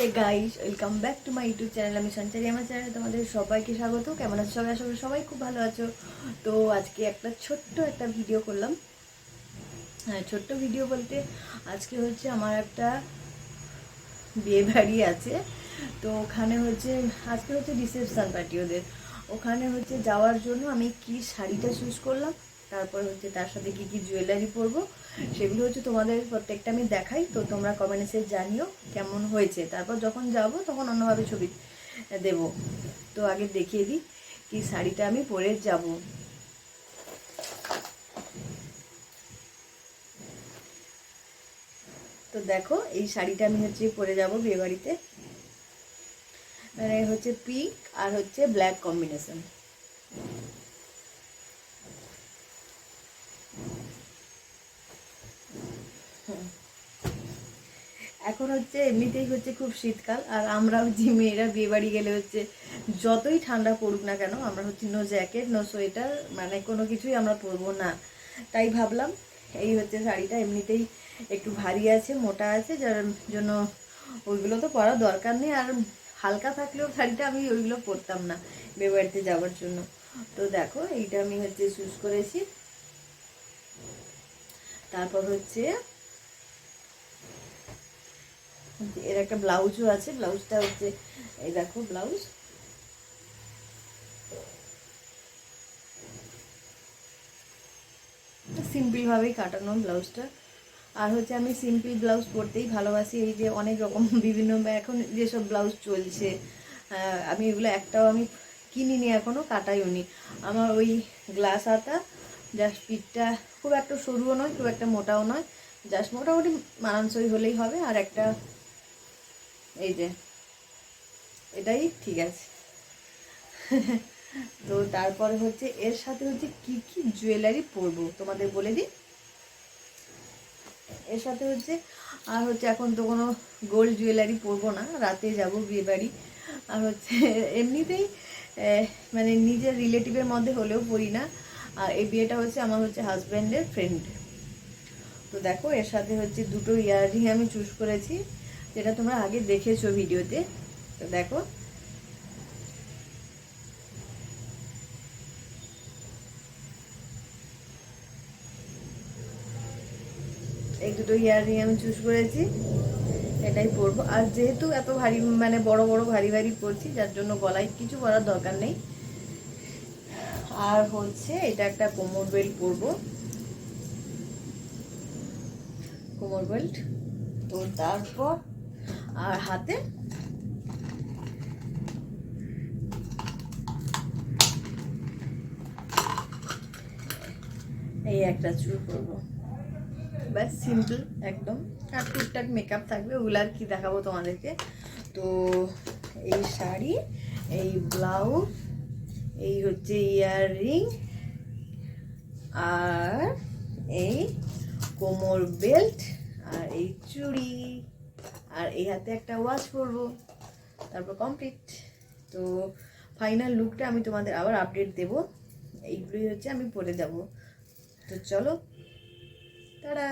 Hey guys welcome back to my YouTube channel আমি সঞ্চারি আমার চ্যানেলে তোমাদের সবাইকে স্বাগত। কেমন আছো সবাই? আশা করি সবাই খুব ভালো আছো। তো আজকে একটা ছোট্ট একটা ভিডিও করলাম। হ্যাঁ ছোট্ট ভিডিও বলতে আজকে হচ্ছে আমার একটা বিয়ে বাড়ি আছে। তো ওখানে হচ্ছে, আজকে হচ্ছে রিসেপশন পার্টি ওদের। ওখানে হচ্ছে যাওয়ার জন্য আমি কি শাড়িটা চুজ করলাম? তারপর হচ্ছে তার সাথে কি কি জুয়েলারি পরবো, সেগুলো হচ্ছে তোমাদের প্রত্যেকটা আমি দেখাই, তো তোমরা কমেন্টসে জানিও কেমন হয়েছে। তারপর যখন যাব তখন অন্যভাবে ছবি দেব। তো আগে দেখিয়ে দিই কি শাড়িটা আমি পরে যাব। তো দেখো, এই শাড়িটা আমি হচ্ছে পরে যাব বিয়েবাড়িতে। মানে হচ্ছে পিঙ্ক আর হচ্ছে ব্ল্যাক কম্বিনেশন এখন হচ্ছে এমনিতেই হচ্ছে খুব শীতকাল, আর আমরাও যে মেয়েরা বিয়ে বাড়ি গেলে হচ্ছে যতই ঠান্ডা পড়ুক না কেন, আমরা হচ্ছে নো জ্যাকেট নো সোয়েটার মানে কোনো কিছুই আমরা পরবো না। তাই ভাবলাম, এই হচ্ছে শাড়িটা এমনিতেই একটু ভারী আছে, মোটা আছে, যার জন্য ওইগুলো তো পরার দরকার নেই, আর হালকা থাকলেও শাড়িটা আমি ওইগুলো পরতাম না বিয়ে বাড়িতে যাওয়ার জন্য। তো দেখো, এইটা আমি হচ্ছে চুজ করেছি। তারপর হচ্ছে এর একটা ব্লাউজও আছে ব্লাউজটা হচ্ছে এই দেখো ব্লাউজ। সিম্পল ভাবেই কাটানো ব্লাউজটা। আর হচ্ছে আমি সিম্পল ব্লাউজ পরতেই ভালোবাসি এই যে অনেক রকম বিভিন্ন এখন যেসব ব্লাউজ চলছে আহ, আমি এগুলো একটাও আমি কিনিনি এখনও কাটাইও নি। আমার ওই গ্লাস হাতা জাস্ট পিঠটা খুব একটা সরুও নয় খুব একটা মোটাও নয় জাস্ট মোটামুটি মানানসই হলেই হবে। আর একটা এই যে, এটাই ঠিক আছে। তো তারপরে হচ্ছে, এর সাথে হচ্ছে কি কি জুয়েলারি পরবো, তোমাদের বলে দিই। এর সাথে হচ্ছে, আর হচ্ছে এখন তো কোনো গোল্ড জুয়েলারি পরবো না, রাতে যাব বিয়ে বাড়ি। আর হচ্ছে, এমনিতেই মানে নিজের রিলেটিভের মধ্যে হলেও পড়ি না। আর এই বিয়েটা হচ্ছে আমার হচ্ছে হাজব্যান্ডের ফ্রেন্ড তো দেখো, এর সাথে হচ্ছে দুটো ইয়াররিং আমি চুজ করেছি। যেটা তোমরা আগে দেখেছ ভিডিওতে, তো দেখো। এই দুটো ইয়াররিং আমি চুজ করেছি এটাই পরবো। আর যেহেতু এত ভারী মানে বড় বড় ভারী ভারী পরছি, যার জন্য গলায় কিছু করার দরকার নেই। আর হচ্ছে এটা একটা কোমর বেল্ট পরবো। কোমর বেল্ট তো তারপর আর হাতে? এই একটা চুল করব। ব্যাস সিম্পল। একদম। আর টুকটাক মেকআপ থাকবে ওগুলো আর কি দেখাবো তোমাদেরকে। তো এই শাড়ি এই ব্লাউজ এই হচ্ছে ইয়াররিং আর এই কোমর বেল্ট আর এই চুড়ি। আর এই হাতে একটা ওয়াচ পরবো। তারপর কমপ্লিট তো ফাইনাল লুকটা আমি তোমাদের আবার আপডেট দেব। এইগুলোই হচ্ছে আমি পরে যাব। তো চলো তারা